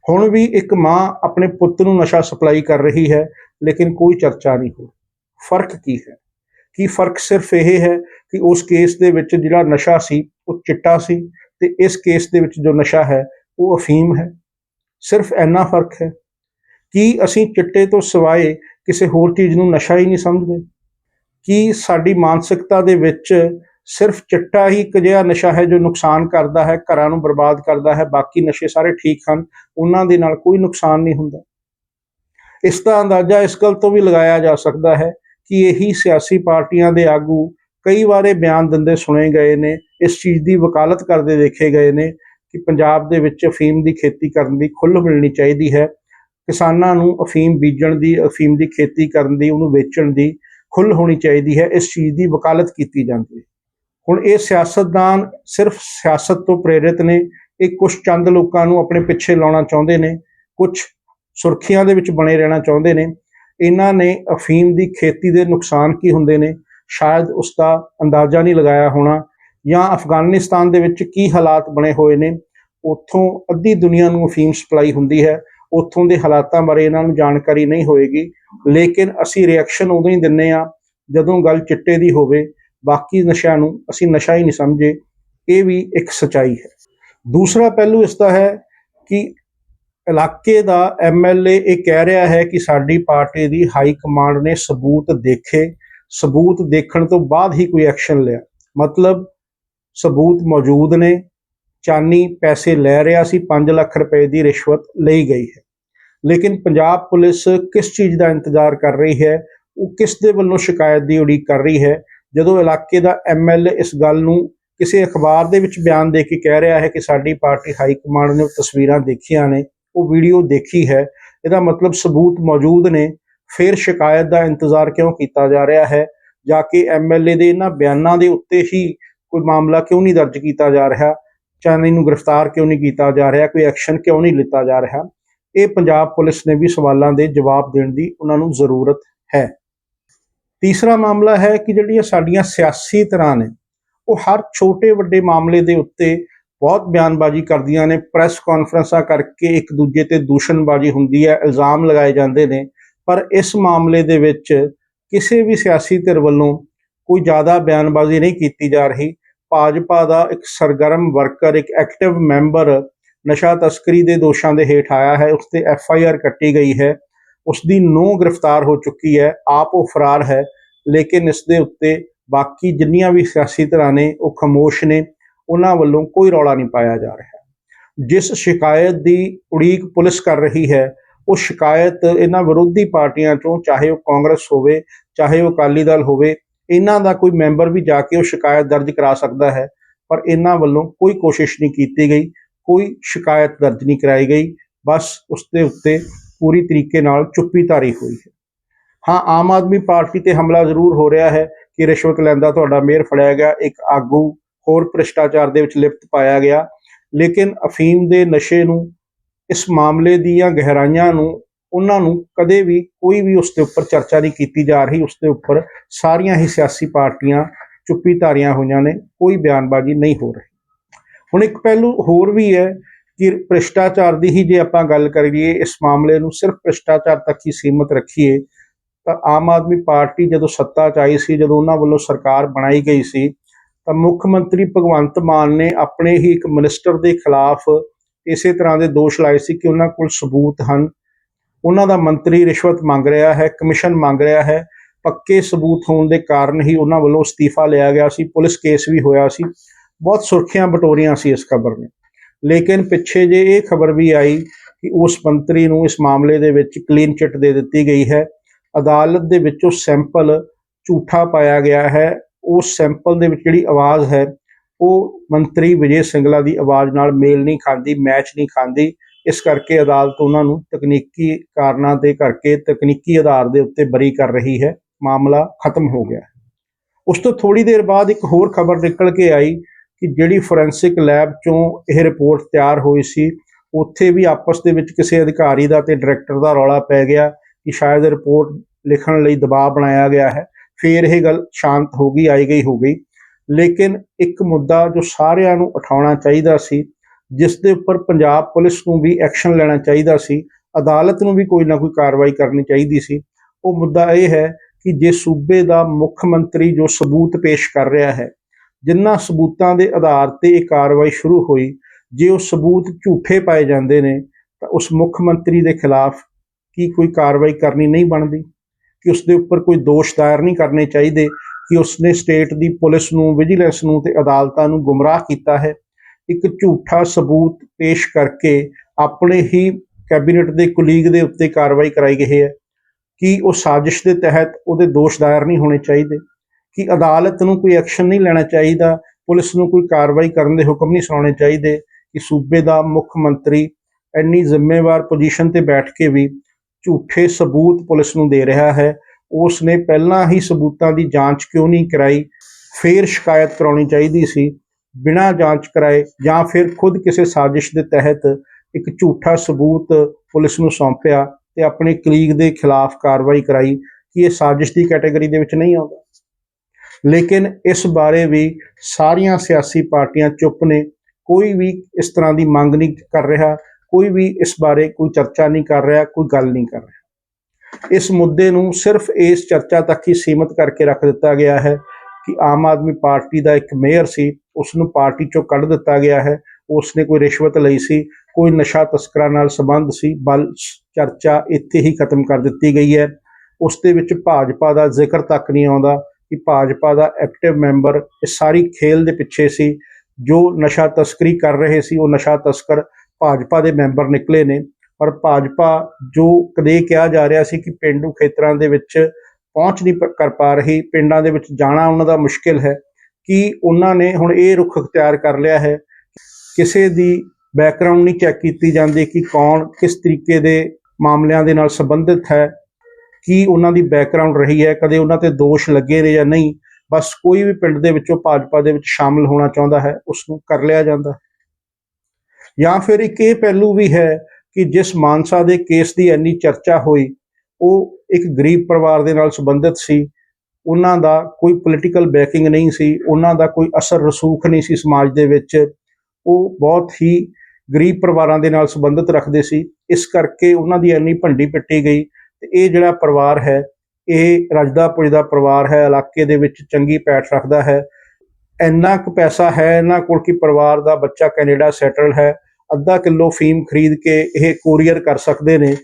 ਹੁਣ ਵੀ ਇੱਕ ਮਾਂ ਆਪਣੇ ਪੁੱਤ ਨੂੰ ਨਸ਼ਾ ਸਪਲਾਈ ਕਰ ਰਹੀ ਹੈ, ਲੇਕਿਨ ਕੋਈ ਚਰਚਾ ਨਹੀਂ ਹੋ ਫ਼ਰਕ ਕੀ ਹੈ? ਕੀ ਫ਼ਰਕ ਸਿਰਫ ਇਹ ਹੈ ਕਿ ਉਸ ਕੇਸ ਦੇ ਵਿੱਚ ਜਿਹੜਾ ਨਸ਼ਾ ਸੀ, ਉਹ ਚਿੱਟਾ ਸੀ ਤੇ ਇਸ ਕੇਸ ਦੇ ਵਿੱਚ ਜੋ ਨਸ਼ਾ ਹੈ, ਉਹ ਅਫੀਮ ਹੈ। ਸਿਰਫ ਇੰਨਾ ਫ਼ਰਕ ਹੈ ਕੀ ਅਸੀਂ ਚਿੱਟੇ ਤੋਂ ਸਿਵਾਏ ਕਿਸੇ ਹੋਰ ਚੀਜ਼ ਨੂੰ ਨਸ਼ਾ ਹੀ ਨਹੀਂ ਸਮਝਦੇ। ਕੀ ਸਾਡੀ ਮਾਨਸਿਕਤਾ ਦੇ ਵਿੱਚ ਸਿਰਫ ਚਿੱਟਾ ਹੀ ਇੱਕ ਜਿਹਾ ਨਸ਼ਾ ਹੈ ਜੋ ਨੁਕਸਾਨ ਕਰਦਾ ਹੈ, ਘਰਾਂ ਨੂੰ ਬਰਬਾਦ ਕਰਦਾ ਹੈ, ਬਾਕੀ ਨਸ਼ੇ ਸਾਰੇ ਠੀਕ ਹਨ, ਉਹਨਾਂ ਦੇ ਨਾਲ ਕੋਈ ਨੁਕਸਾਨ ਨਹੀਂ ਹੁੰਦਾ। ਇਸ ਦਾ ਅੰਦਾਜ਼ਾ ਇਸ ਗੱਲ ਤੋਂ ਵੀ ਲਗਾਇਆ ਜਾ ਸਕਦਾ ਹੈ ਕਿ ਇਹੀ ਸਿਆਸੀ ਪਾਰਟੀਆਂ ਦੇ ਆਗੂ ਕਈ ਵਾਰੇ ਬਿਆਨ ਦਿੰਦੇ ਸੁਣੇ ਗਏ ਨੇ, ਇਸ ਚੀਜ਼ ਦੀ ਵਕਾਲਤ ਕਰਦੇ ਦੇਖੇ ਗਏ ਨੇ ਕਿ ਪੰਜਾਬ ਦੇ ਵਿੱਚ ਅਫੀਮ ਦੀ ਖੇਤੀ ਕਰਨ ਦੀ ਖੁੱਲ੍ਹ ਮਿਲਣੀ ਚਾਹੀਦੀ ਹੈ। ਕਿਸਾਨਾਂ ਨੂੰ ਅਫੀਮ ਬੀਜਣ ਦੀ, ਅਫੀਮ ਦੀ ਖੇਤੀ ਕਰਨ ਦੀ, ਉਹਨੂੰ ਵੇਚਣ ਦੀ ਖੁੱਲ੍ਹ ਹੋਣੀ ਚਾਹੀਦੀ ਹੈ, ਇਸ ਚੀਜ਼ ਦੀ ਵਕਾਲਤ ਕੀਤੀ ਜਾਂਦੀ ਹੈ। ਹੁਣ ਇਹ ਸਿਆਸਤਦਾਨ ਸਿਰਫ ਸਿਆਸਤ ਤੋਂ ਪ੍ਰੇਰਿਤ ਨੇ, ਇਹ ਕੁਝ ਚੰਦ ਲੋਕਾਂ ਨੂੰ ਆਪਣੇ ਪਿੱਛੇ ਲਾਉਣਾ ਚਾਹੁੰਦੇ ਨੇ ਕੁਝ ਸੁਰਖੀਆਂ ਦੇ ਵਿੱਚ ਬਣੇ ਰਹਿਣਾ ਚਾਹੁੰਦੇ ਨੇ। ਇਹਨਾਂ ਨੇ ਅਫੀਮ ਦੀ ਖੇਤੀ ਦੇ ਨੁਕਸਾਨ ਕੀ ਹੁੰਦੇ ਨੇ ਸ਼ਾਇਦ ਉਸ ਦਾ ਅੰਦਾਜ਼ਾ ਨਹੀਂ ਲਗਾਇਆ ਹੋਣਾ, ਜਾਂ ਅਫਗਾਨਿਸਤਾਨ ਦੇ ਵਿੱਚ ਕੀ ਹਾਲਾਤ ਬਣੇ ਹੋਏ ਨੇ, ਉੱਥੋਂ ਅੱਧੀ ਦੁਨੀਆ ਨੂੰ ਅਫੀਮ ਸਪਲਾਈ ਹੁੰਦੀ ਹੈ, ਉੱਥੋਂ ਦੇ ਹਾਲਾਤਾਂ ਬਾਰੇ ਇਹਨਾਂ ਨੂੰ ਜਾਣਕਾਰੀ ਨਹੀਂ ਹੋਏਗੀ, ਲੇਕਿਨ ਅਸੀਂ ਰਿਐਕਸ਼ਨ ਉਦੋਂ ਹੀ ਦਿੰਨੇ ਆ ਜਦੋਂ ਗੱਲ ਚਿੱਟੇ ਦੀ ਹੋਵੇ, ਬਾਕੀ ਨਸ਼ਿਆਂ ਨੂੰ ਅਸੀਂ ਨਸ਼ਾ ਹੀ ਨਹੀਂ ਸਮਝੇ, ਇਹ ਵੀ ਇੱਕ ਸਚਾਈ ਹੈ। ਦੂਸਰਾ ਪਹਿਲੂ ਇਸ ਦਾ ਹੈ ਕਿ ਇਲਾਕੇ ਦਾ ਐਮਐਲਏ ਇਹ ਕਹਿ ਰਿਹਾ ਹੈ ਕਿ ਸਾਡੀ ਪਾਰਟੀ ਦੀ ਹਾਈ ਕਮਾਂਡ ਨੇ ਸਬੂਤ ਦੇਖੇ ਸਬੂਤ ਦੇਖਣ ਤੋਂ ਬਾਅਦ ਹੀ ਕੋਈ ਐਕਸ਼ਨ ਲਿਆ। ਮਤਲਬ ਸਬੂਤ ਮੌਜੂਦ ਨੇ, ਚਾਨੀ ਪੈਸੇ ਲੈ ਰਿਹਾ ਸੀ 5 ਲੱਖ ਰੁਪਏ ਦੀ ਰਿਸ਼ਵਤ ਲਈ ਗਈ ਹੈ। ਲੇਕਿਨ ਪੰਜਾਬ ਪੁਲਿਸ ਕਿਸ ਚੀਜ਼ ਦਾ ਇੰਤਜ਼ਾਰ ਕਰ ਰਹੀ ਹੈ? ਉਹ ਕਿਸ ਦੇ ਵੱਲੋਂ ਸ਼ਿਕਾਇਤ ਦੀ ਉਡੀਕ ਕਰ ਰਹੀ ਹੈ? ਜਦੋਂ ਇਲਾਕੇ ਦਾ ਐਮਐਲਏ ਇਸ ਗੱਲ ਨੂੰ ਕਿਸੇ ਅਖਬਾਰ ਦੇ ਵਿੱਚ ਬਿਆਨ ਦੇ ਕੇ ਕਹਿ ਰਿਹਾ ਹੈ ਕਿ ਸਾਡੀ ਪਾਰਟੀ ਹਾਈ ਕਮਾਂਡ ਨੇ ਉਹ ਤਸਵੀਰਾਂ ਦੇਖੀਆਂ ਨੇ, ਉਹ ਵੀਡੀਓ ਦੇਖੀ ਹੈ, ਇਹਦਾ ਮਤਲਬ ਸਬੂਤ ਮੌਜੂਦ ਨੇ ਫਿਰ ਸ਼ਿਕਾਇਤ ਦਾ ਇੰਤਜ਼ਾਰ ਕਿਉਂ ਕੀਤਾ ਜਾ ਰਿਹਾ ਹੈ? ਜਾ ਕੇ ਐਮਐਲਏ ਦੇ ਇਹਨਾਂ ਬਿਆਨਾਂ ਦੇ ਉੱਤੇ ਹੀ ਕੋਈ ਮਾਮਲਾ ਕਿਉਂ ਨਹੀਂ ਦਰਜ ਕੀਤਾ ਜਾ ਰਿਹਾ? ਚਾਨੀ ਨੂੰ ਗ੍ਰਿਫਤਾਰ ਕਿਉਂ ਨਹੀਂ ਕੀਤਾ ਜਾ ਰਿਹਾ? ਕੋਈ ਐਕਸ਼ਨ ਕਿਉਂ ਨਹੀਂ ਲਿੱਤਾ ਜਾ ਰਿਹਾ? ਇਹ ਪੰਜਾਬ ਪੁਲਿਸ ਨੇ ਵੀ ਸਵਾਲਾਂ ਦੇ ਜਵਾਬ ਦੇਣ ਦੀ ਉਹਨਾਂ ਨੂੰ ਜ਼ਰੂਰਤ ਹੈ। ਤੀਸਰਾ ਮਾਮਲਾ ਹੈ ਕਿ ਜਿਹੜੀਆਂ ਸਾਡੀਆਂ ਸਿਆਸੀ ਤਰ੍ਹਾਂ ਨੇ, ਉਹ ਹਰ ਛੋਟੇ ਵੱਡੇ ਮਾਮਲੇ ਦੇ ਉੱਤੇ ਬਹੁਤ ਬਿਆਨਬਾਜ਼ੀ ਕਰਦੀਆਂ ਨੇ। ਪ੍ਰੈਸ ਕਾਨਫਰੰਸਾਂ ਕਰਕੇ ਇੱਕ ਦੂਜੇ ਤੇ ਦੂਸ਼ਣਬਾਜ਼ੀ ਹੁੰਦੀ ਹੈ, ਇਲਜ਼ਾਮ ਲਗਾਏ ਜਾਂਦੇ ਨੇ। ਪਰ ਇਸ ਮਾਮਲੇ ਦੇ ਵਿੱਚ ਕਿਸੇ ਵੀ ਸਿਆਸੀ ਧਿਰ ਵੱਲੋਂ ਕੋਈ ਜ਼ਿਆਦਾ ਬਿਆਨਬਾਜ਼ੀ ਨਹੀਂ ਕੀਤੀ ਜਾ ਰਹੀ। ਭਾਜਪਾ ਦਾ ਇੱਕ ਸਰਗਰਮ ਵਰਕਰ, ਇੱਕ ਐਕਟਿਵ ਮੈਂਬਰ ਨਸ਼ਾ ਤਸਕਰੀ ਦੇ ਦੋਸ਼ਾਂ ਦੇ ਹੇਠ ਆਇਆ ਹੈ। ਉਸ ਤੇ ਐਫ ਆਈ ਆਰ ਕੱਟੀ ਗਈ ਹੈ। ਉਸ ਦੀ ਨੋ ਗ੍ਰਿਫਤਾਰ ਹੋ ਚੁੱਕੀ ਹੈ। ਆਪ ਉਹ ਫਰਾਰ ਹੈ, ਲੇਕਿਨ ਇਸ ਦੇ ਉੱਤੇ ਬਾਕੀ ਜਿੰਨੀਆਂ ਵੀ ਸਿਆਸੀ ਧਿਰਾਂ ਨੇ, ਉਹ ਖਮੋਸ਼ ਨੇ। ਉਹਨਾਂ ਵੱਲੋਂ ਕੋਈ ਰੌਲਾ ਨਹੀਂ ਪਾਇਆ ਜਾ ਰਿਹਾ। ਜਿਸ ਸ਼ਿਕਾਇਤ ਦੀ ਉਡੀਕ ਪੁਲਿਸ ਕਰ ਰਹੀ ਹੈ ਉਹ ਸ਼ਿਕਾਇਤ ਇਹਨਾਂ ਵਿਰੋਧੀ ਪਾਰਟੀਆਂ ਚੋਂ, ਚਾਹੇ ਉਹ ਕਾਂਗਰਸ ਹੋਵੇ, ਚਾਹੇ ਉਹ ਅਕਾਲੀ ਦਲ ਹੋਵੇ, ਇਹਨਾਂ ਦਾ ਕੋਈ ਮੈਂਬਰ ਵੀ ਜਾ ਕੇ ਉਹ ਸ਼ਿਕਾਇਤ ਦਰਜ ਕਰਾ ਸਕਦਾ ਹੈ। ਪਰ ਇਹਨਾਂ ਵੱਲੋਂ ਕੋਈ ਕੋਸ਼ਿਸ਼ ਨਹੀਂ ਕੀਤੀ ਗਈ, ਕੋਈ ਸ਼ਿਕਾਇਤ ਦਰਜ ਨਹੀਂ ਕਰਾਈ ਗਈ। ਬਸ ਉਸ ਦੇ ਉੱਤੇ ਪੂਰੀ ਤਰੀਕੇ ਨਾਲ ਚੁੱਪੀ ਧਾਰੀ ਹੋਈ ਹੈ। ਹਾਂ, ਆਮ ਆਦਮੀ ਪਾਰਟੀ ਤੇ ਹਮਲਾ ਜ਼ਰੂਰ ਹੋ ਰਿਹਾ ਹੈ ਕਿ ਰਿਸ਼ਵਤ ਲੈਂਦਾ ਤੁਹਾਡਾ ਮੇਅਰ ਫੜਿਆ ਗਿਆ, ਇੱਕ ਆਗੂ ਹੋਰ ਭ੍ਰਿਸ਼ਟਾਚਾਰ ਦੇ ਵਿੱਚ ਲਿਪਤ ਪਾਇਆ ਗਿਆ। ਲੇਕਿਨ ਅਫੀਮ ਦੇ ਨਸ਼ੇ ਨੂੰ ਇਸ ਮਾਮਲੇ ਦੀਆਂ ਗਹਿਰਾਈਆਂ ਨੂੰ, ਉਹਨਾਂ ਨੂੰ ਕਦੇ ਵੀ ਕੋਈ ਵੀ ਉਸ ਦੇ ਉੱਪਰ ਚਰਚਾ ਨਹੀਂ ਕੀਤੀ ਜਾ ਰਹੀ। ਉਸ ਦੇ ਉੱਪਰ ਸਾਰੀਆਂ ਹੀ ਸਿਆਸੀ ਪਾਰਟੀਆਂ ਚੁੱਪੀ ਧਾਰੀਆਂ ਹੋਈਆਂ ਨੇ, ਕੋਈ ਬਿਆਨਬਾਜ਼ੀ ਨਹੀਂ ਹੋ ਰਹੀ। ਹੁਣ ਇੱਕ ਪਹਿਲੂ ਹੋਰ ਵੀ ਹੈ ਕਿ ਭ੍ਰਿਸ਼ਟਾਚਾਰ ਦੀ ਹੀ ਜੇ ਆਪਾਂ ਗੱਲ ਕਰੀਏ, ਇਸ ਮਾਮਲੇ ਨੂੰ ਸਿਰਫ ਭ੍ਰਿਸ਼ਟਾਚਾਰ ਤੱਕ ਹੀ ਸੀਮਤ ਰੱਖੀਏ, ਤਾਂ ਆਮ ਆਦਮੀ ਪਾਰਟੀ ਜਦੋਂ ਸੱਤਾ 'ਚ ਆਈ ਸੀ, ਜਦੋਂ ਉਹਨਾਂ ਵੱਲੋਂ ਸਰਕਾਰ ਬਣਾਈ ਗਈ ਸੀ, ਤਾਂ ਮੁੱਖ ਮੰਤਰੀ ਭਗਵੰਤ ਮਾਨ ਨੇ ਆਪਣੇ ਹੀ ਇੱਕ ਮਿਨਿਸਟਰ ਦੇ ਖਿਲਾਫ ਇਸੇ ਤਰ੍ਹਾਂ ਦੇ ਦੋਸ਼ ਲਾਏ ਸੀ ਕਿ ਉਹਨਾਂ ਕੋਲ ਸਬੂਤ ਹਨ। ਉਹਨਾਂ ਦਾ ਮੰਤਰੀ ਰਿਸ਼ਵਤ ਮੰਗ ਰਿਹਾ ਹੈ, ਕਮਿਸ਼ਨ ਮੰਗ ਰਿਹਾ ਹੈ। ਪੱਕੇ ਸਬੂਤ ਹੋਣ ਦੇ ਕਾਰਨ ਹੀ ਉਹਨਾਂ ਵੱਲੋਂ ਅਸਤੀਫਾ ਲਿਆ ਗਿਆ ਸੀ, ਪੁਲਿਸ ਕੇਸ ਵੀ ਹੋਇਆ ਸੀ। ਬਹੁਤ ਸੁਰਖੀਆਂ ਬਟੋਰੀਆਂ ਸੀ ਇਸ ਖਬਰ ਨੇ ਲੇਕਿਨ ਪਿੱਛੇ ਜੇ ਇਹ ਖਬਰ ਵੀ ਆਈ ਕਿ ਉਸ ਮੰਤਰੀ ਨੂੰ ਇਸ ਮਾਮਲੇ ਦੇ ਵਿੱਚ ਕਲੀਨ ਚਿੱਟ ਦੇ ਦਿੱਤੀ ਗਈ ਹੈ, ਅਦਾਲਤ ਦੇ ਵਿੱਚੋਂ ਸੈਂਪਲ ਝੂਠਾ ਪਾਇਆ ਗਿਆ ਹੈ। ਉਸ ਸੈਂਪਲ ਦੇ ਵਿੱਚ ਜਿਹੜੀ ਆਵਾਜ਼ ਹੈ ਉਹ ਮੰਤਰੀ ਵਿਜੇ ਸਿੰਗਲਾ ਦੀ ਆਵਾਜ਼ ਨਾਲ ਮੇਲ ਨਹੀਂ ਖਾਂਦੀ, ਮੈਚ ਨਹੀਂ ਖਾਂਦੀ, ਇਸ ਕਰਕੇ ਅਦਾਲਤ ਉਹਨਾਂ ਨੂੰ ਤਕਨੀਕੀ ਕਾਰਨਾਂ ਦੇ ਕਰਕੇ ਤਕਨੀਕੀ ਆਧਾਰ ਦੇ ਉੱਤੇ ਬਰੀ ਕਰ ਰਹੀ ਹੈ। ਮਾਮਲਾ ਖਤਮ ਹੋ ਗਿਆ ਉਸ ਤੋਂ ਥੋੜੀ ਦੇਰ ਬਾਅਦ ਇੱਕ ਹੋਰ ਖਬਰ ਨਿਕਲ ਕੇ ਆਈ ਕਿ ਜਿਹੜੀ ਫੋਰੈਂਸਿਕ ਲੈਬ ਚੋਂ ਇਹ ਰਿਪੋਰਟ ਤਿਆਰ ਹੋਈ ਸੀ, ਉੱਥੇ ਵੀ ਆਪਸ ਦੇ ਵਿੱਚ ਕਿਸੇ ਅਧਿਕਾਰੀ ਦਾ ਤੇ ਡਾਇਰੈਕਟਰ ਦਾ ਰੌਲਾ ਪੈ ਗਿਆ ਕਿ ਸ਼ਾਇਦ ਰਿਪੋਰਟ ਲਿਖਣ ਲਈ ਦਬਾਅ ਬਣਾਇਆ ਗਿਆ ਹੈ। ਫਿਰ ਇਹ ਗੱਲ ਸ਼ਾਂਤ ਹੋ ਗਈ, ਆਈ ਗਈ ਹੋ ਗਈ ਲੇਕਿਨ ਇੱਕ ਮੁੱਦਾ ਜੋ ਸਾਰਿਆਂ ਨੂੰ ਉਠਾਉਣਾ ਚਾਹੀਦਾ ਸੀ, ਜਿਸ ਦੇ ਉੱਪਰ ਪੰਜਾਬ ਪੁਲਿਸ ਨੂੰ ਵੀ ਐਕਸ਼ਨ ਲੈਣਾ ਚਾਹੀਦਾ ਸੀ, ਅਦਾਲਤ ਨੂੰ ਵੀ ਕੋਈ ਨਾ ਕੋਈ ਕਾਰਵਾਈ ਕਰਨੀ ਚਾਹੀਦੀ ਸੀ, ਉਹ ਮੁੱਦਾ ਇਹ ਹੈ ਕਿ ਜੇ ਸੂਬੇ ਦਾ ਮੁੱਖ ਮੰਤਰੀ ਜੋ ਸਬੂਤ ਪੇਸ਼ ਕਰ ਰਿਹਾ ਹੈ ਜਿਨ੍ਹਾਂ ਸਬੂਤਾਂ ਦੇ ਆਧਾਰ ਤੇ ਇਹ ਕਾਰਵਾਈ ਸ਼ੁਰੂ ਹੋਈ, ਜੇ ਉਹ ਸਬੂਤ ਝੂਠੇ ਪਾਏ ਜਾਂਦੇ ਨੇ, ਤਾਂ ਉਸ ਮੁੱਖ ਮੰਤਰੀ ਦੇ ਖਿਲਾਫ ਕੀ ਕੋਈ ਕਾਰਵਾਈ ਕਰਨੀ ਨਹੀਂ ਬਣਦੀ? ਕਿ ਉਸ ਦੇ ਉੱਪਰ ਕੋਈ ਦੋਸ਼ ਦਾਇਰ ਨਹੀਂ ਕਰਨੇ ਚਾਹੀਦੇ? ਕਿ ਉਸਨੇ ਸਟੇਟ ਦੀ ਪੁਲਿਸ ਨੂੰ, ਵਿਜੀਲੈਂਸ ਨੂੰ ਤੇ ਅਦਾਲਤਾਂ ਨੂੰ ਗੁੰਮਰਾਹ ਕੀਤਾ ਹੈ। ਇੱਕ ਝੂਠਾ ਸਬੂਤ ਪੇਸ਼ ਕਰਕੇ ਆਪਣੇ ਹੀ ਕੈਬਨਿਟ ਦੇ ਕੁਲੀਗ ਦੇ ਉੱਤੇ ਕਾਰਵਾਈ ਕਰਾਈ ਗਈ ਹੈ ਕਿ ਉਹ ਸਾਜ਼ਿਸ਼ ਦੇ ਤਹਿਤ ਉਹਦੇ ਦੋਸ਼ ਦਾਇਰ ਨਹੀਂ ਹੋਣੇ ਚਾਹੀਦੇ, ਕਿ ਅਦਾਲਤ ਨੂੰ ਕੋਈ ਐਕਸ਼ਨ ਨਹੀਂ ਲੈਣਾ ਚਾਹੀਦਾ, ਪੁਲਿਸ ਨੂੰ ਕੋਈ ਕਾਰਵਾਈ ਕਰਨ ਦੇ ਹੁਕਮ ਨਹੀਂ ਸੁਣਾਉਣੇ ਚਾਹੀਦੇ, ਕਿ ਸੂਬੇ ਦਾ ਮੁੱਖ ਮੰਤਰੀ ਇੰਨੀ ਜ਼ਿੰਮੇਵਾਰ ਪੋਜੀਸ਼ਨ ਤੇ ਬੈਠ ਕੇ ਵੀ ਝੂਠੇ ਸਬੂਤ ਪੁਲਿਸ ਨੂੰ ਦੇ ਰਿਹਾ ਹੈ। ਉਸ ਨੇ ਪਹਿਲਾਂ ਹੀ ਸਬੂਤਾਂ ਦੀ ਜਾਂਚ ਕਿਉਂ ਨਹੀਂ ਕਰਾਈ? ਫੇਰ ਸ਼ਿਕਾਇਤ ਕਰਾਉਣੀ ਚਾਹੀਦੀ ਸੀ। ਬਿਨਾਂ ਜਾਂਚ ਕਰਾਏ ਜਾਂ ਫਿਰ ਖੁਦ ਕਿਸੇ ਸਾਜ਼ਿਸ਼ ਦੇ ਤਹਿਤ ਇੱਕ ਝੂਠਾ ਸਬੂਤ ਪੁਲਿਸ ਨੂੰ ਸੌਂਪਿਆ ਤੇ ਆਪਣੇ ਕਲੀਗ ਦੇ ਖਿਲਾਫ ਕਾਰਵਾਈ ਕਰਾਈ ਕਿ ਇਹ ਸਾਜ਼ਿਸ਼ ਦੀ ਕੈਟਾਗਰੀ ਦੇ ਵਿੱਚ ਨਹੀਂ ਆਉਂਦਾ। ਲੇਕਿਨ ਇਸ ਬਾਰੇ ਵੀ ਸਾਰੀਆਂ ਸਿਆਸੀ ਪਾਰਟੀਆਂ ਚੁੱਪ ਨੇ। ਕੋਈ ਵੀ ਇਸ ਤਰ੍ਹਾਂ ਦੀ ਮੰਗ ਨਹੀਂ ਕਰ ਰਿਹਾ, ਕੋਈ ਵੀ ਇਸ ਬਾਰੇ ਕੋਈ ਚਰਚਾ ਨਹੀਂ ਕਰ ਰਿਹਾ, ਕੋਈ ਗੱਲ ਨਹੀਂ ਕਰ ਰਿਹਾ। ਇਸ ਮੁੱਦੇ ਨੂੰ ਸਿਰਫ ਇਸ ਚਰਚਾ ਤੱਕ ਹੀ ਸੀਮਤ ਕਰਕੇ ਰੱਖ ਦਿੱਤਾ ਗਿਆ ਹੈ ਕਿ ਆਮ ਆਦਮੀ ਪਾਰਟੀ ਦਾ ਇੱਕ ਮੇਅਰ ਸੀ ਉਸ ਨੂੰ ਪਾਰਟੀ ਚੋਂ ਕੱਢ ਦਿੱਤਾ ਗਿਆ ਹੈ ਉਸ ਨੇ ਕੋਈ ਰਿਸ਼ਵਤ ਲਈ ਸੀ, ਕੋਈ ਨਸ਼ਾ ਤਸਕਰਾਂ ਨਾਲ ਸੰਬੰਧ ਸੀ, ਬਲ ਚਰਚਾ ਇੱਥੇ ਹੀ ਖਤਮ ਕਰ ਦਿੱਤੀ ਗਈ ਹੈ। ਉਸ ਦੇ ਵਿੱਚ ਭਾਜਪਾ ਦਾ ਜ਼ਿਕਰ ਤੱਕ ਨਹੀਂ ਆਉਂਦਾ ਕਿ ਭਾਜਪਾ ਦਾ ਐਕਟਿਵ ਮੈਂਬਰ ਇਸ ਸਾਰੀ ਖੇਲ ਦੇ ਪਿੱਛੇ ਸੀ। ਜੋ ਨਸ਼ਾ ਤਸਕਰੀ ਕਰ ਰਹੇ ਸੀ, ਉਹ ਨਸ਼ਾ ਤਸਕਰ ਭਾਜਪਾ ਦੇ ਮੈਂਬਰ ਨਿਕਲੇ ਨੇ। ਪਰ ਭਾਜਪਾ ਜੋ ਕਦੇ ਕਿਹਾ ਜਾ ਰਿਹਾ ਸੀ ਕਿ ਪਿੰਡੂ ਖੇਤਰਾਂ ਦੇ ਵਿੱਚ ਪਹੁੰਚ ਨਹੀਂ ਪ- ਕਰ ਪਾ ਰਹੀ, ਪਿੰਡਾਂ ਦੇ ਵਿੱਚ ਜਾਣਾ ਉਹਨਾਂ ਦਾ ਮੁਸ਼ਕਿਲ ਹੈ, ਕਿ ਉਹਨਾਂ ਨੇ ਹੁਣ ਇਹ ਰੁਖ ਅਖਤਿਆਰ ਕਰ ਲਿਆ ਹੈ? ਕਿਸੇ ਦੀ ਬੈਕਗ੍ਰਾਉਂਡ ਨਹੀਂ ਚੈੱਕ ਕੀਤੀ ਜਾਂਦੀ ਕਿ ਕੌਣ ਕਿਸ ਤਰੀਕੇ ਦੇ ਮਾਮਲਿਆਂ ਦੇ ਨਾਲ ਸੰਬੰਧਿਤ ਹੈ, ਕੀ ਉਹਨਾਂ ਦੀ ਬੈਕਗ੍ਰਾਉਂਡ ਰਹੀ ਹੈ, ਕਦੇ ਉਹਨਾਂ ਤੇ ਦੋਸ਼ ਲੱਗੇ ਨੇ ਜਾਂ ਨਹੀਂ, ਬਸ ਕੋਈ ਵੀ ਪਿੰਡ ਦੇ ਵਿੱਚੋਂ ਭਾਜਪਾ ਦੇ ਵਿੱਚ ਸ਼ਾਮਲ ਹੋਣਾ ਚਾਹੁੰਦਾ ਹੈ ਉਸ ਨੂੰ ਕਰ ਲਿਆ ਜਾਂਦਾ ਹੈ। ਜਾਂ ਫਿਰ ਇੱਕ ਇਹ ਪਹਿਲੂ ਵੀ ਹੈ ਕਿ ਜਿਸ ਮਾਨਸਾ ਦੇ ਕੇਸ ਦੀ ਇੰਨੀ ਚਰਚਾ ਹੋਈ, ਉਹ ਇੱਕ ਗਰੀਬ ਪਰਿਵਾਰ ਦੇ ਨਾਲ ਸੰਬੰਧਿਤ ਸੀ। ਉਹਨਾਂ ਦਾ ਕੋਈ ਪੋਲੀਟੀਕਲ ਬੈਕਿੰਗ ਨਹੀਂ ਸੀ, ਉਹਨਾਂ ਦਾ ਕੋਈ ਅਸਰ ਰਸੂਖ ਨਹੀਂ ਸੀ ਸਮਾਜ ਦੇ ਵਿੱਚ। ਉਹ ਬਹੁਤ ਹੀ ਗਰੀਬ ਪਰਿਵਾਰਾਂ ਦੇ ਨਾਲ ਸੰਬੰਧਿਤ ਰੱਖਦੇ ਸੀ। ਇਸ ਕਰਕੇ ਉਹਨਾਂ ਦੀ ਇੰਨੀ ਭੰਡੀ ਪਿੱਟੀ ਗਈ ਤੇ ਇਹ ਜਿਹੜਾ ਪਰਿਵਾਰ ਹੈ, ਇਹ ਰਜਦਾ ਪੁਜਦਾ ਪਰਿਵਾਰ ਹੈ, ਇਲਾਕੇ ਦੇ ਵਿੱਚ ਚੰਗੀ ਪੈਠ ਰੱਖਦਾ ਹੈ। ਇੰਨਾ ਕੁ ਪੈਸਾ ਹੈ, ਇਹਨਾਂ ਕੋਲ ਕਿ ਪਰਿਵਾਰ ਦਾ ਬੱਚਾ ਕੈਨੇਡਾ ਸੈਟਲ ਹੈ। ਅੱਧਾ ਕਿਲੋ ਫੀਮ ਖਰੀਦ ਕੇ ਇਹ ਕੋਰੀਅਰ ਕਰ ਸਕਦੇ ਨੇ।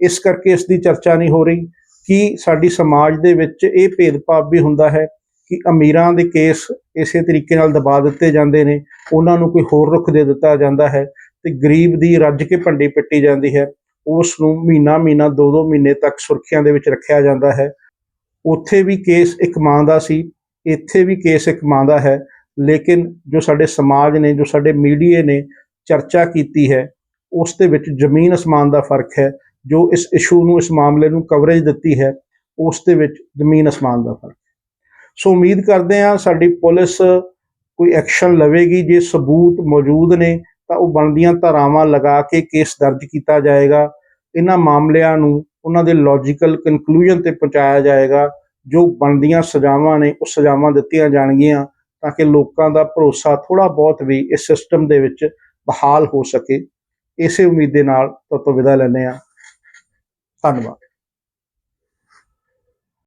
ਇਸ ਕਰਕੇ ਇਸ ਦੀ ਚਰਚਾ ਨਹੀਂ ਹੋ ਰਹੀ ਕਿ ਸਾਡੀ ਸਮਾਜ ਦੇ ਵਿੱਚ ਇਹ ਭੇਦਭਾਵ ਵੀ ਹੁੰਦਾ ਹੈ ਕਿ ਅਮੀਰਾਂ ਦੇ ਕੇਸ ਇਸੇ ਤਰੀਕੇ ਨਾਲ ਦਬਾ ਦਿੱਤੇ ਜਾਂਦੇ ਨੇ, ਉਹਨਾਂ ਨੂੰ ਕੋਈ ਹੋਰ ਰੁਖ ਦੇ ਦਿੱਤਾ ਜਾਂਦਾ ਹੈ ਤੇ ਗਰੀਬ ਦੀ ਰੱਜ ਕੇ ਭੰਡੀ ਪਿੱਟੀ ਜਾਂਦੀ ਹੈ। ਉਸ ਨੂੰ ਮਹੀਨਾ ਮਹੀਨਾ, ਦੋ ਦੋ ਮਹੀਨੇ ਤੱਕ ਸੁਰੱਖਿਆ ਦੇ ਵਿੱਚ ਰੱਖਿਆ ਜਾਂਦਾ ਹੈ। ਉੱਥੇ ਵੀ ਕੇਸ ਇੱਕ ਮਾਂ ਦਾ ਸੀ, ਇੱਥੇ ਵੀ ਕੇਸ ਇੱਕ ਮਾਂ ਦਾ ਹੈ। ਲੇਕਿਨ ਜੋ ਸਾਡੇ ਸਮਾਜ ਨੇ, ਜੋ ਸਾਡੇ ਮੀਡੀਏ ਨੇ ਚਰਚਾ ਕੀਤੀ ਹੈ, ਉਸ ਦੇ ਵਿੱਚ ਜ਼ਮੀਨ ਅਸਮਾਨ ਦਾ ਫ਼ਰਕ ਹੈ, ਜੋ ਇਸ ਇਸ਼ੂ ਨੂੰ, ਇਸ ਮਾਮਲੇ ਨੂੰ ਕਵਰੇਜ ਦਿੱਤੀ ਹੈ, ਉਸ ਦੇ ਵਿੱਚ ਜ਼ਮੀਨ ਅਸਮਾਨ ਦਾ ਫ਼ਰਕ ਹੈ। ਸੋ ਉਮੀਦ ਕਰਦੇ ਹਾਂ ਸਾਡੀ ਪੁਲਿਸ ਕੋਈ ਐਕਸ਼ਨ ਲਵੇਗੀ, ਜੇ ਸਬੂਤ ਮੌਜੂਦ ਨੇ, ਤਾਂ ਉਹ ਬਣਦੀਆਂ ਧਾਰਾਵਾਂ ਲਗਾ ਕੇ ਕੇਸ ਦਰਜ ਕੀਤਾ ਜਾਏਗਾ। ਇਹਨਾਂ ਮਾਮਲਿਆਂ ਨੂੰ ਉਹਨਾਂ ਦੇ ਲੌਜੀਕਲ ਕਨਕਲੂਜਨ ਤੇ ਪਹੁੰਚਾਇਆ ਜਾਏਗਾ, ਜੋ ਬਣਦੀਆਂ ਸਜ਼ਾਵਾਂ ਨੇ, ਉਹ ਸਜ਼ਾਵਾਂ ਦਿੱਤੀਆਂ ਜਾਣਗੀਆਂ, ਤਾਂ ਕਿ ਲੋਕਾਂ ਦਾ ਭਰੋਸਾ ਥੋੜਾ ਬਹੁਤ ਵੀ ਇਸ ਸਿਸਟਮ ਦੇ ਵਿੱਚ ਬਹਾਲ ਹੋ ਸਕੇ। ਇਸੇ ਉਮੀਦ ਦੇ ਨਾਲ ਤੁਹਾਡੇ ਵਿਦਾ ਲੈਂਦੇ ਹਾਂ। ਧੰਨਵਾਦ।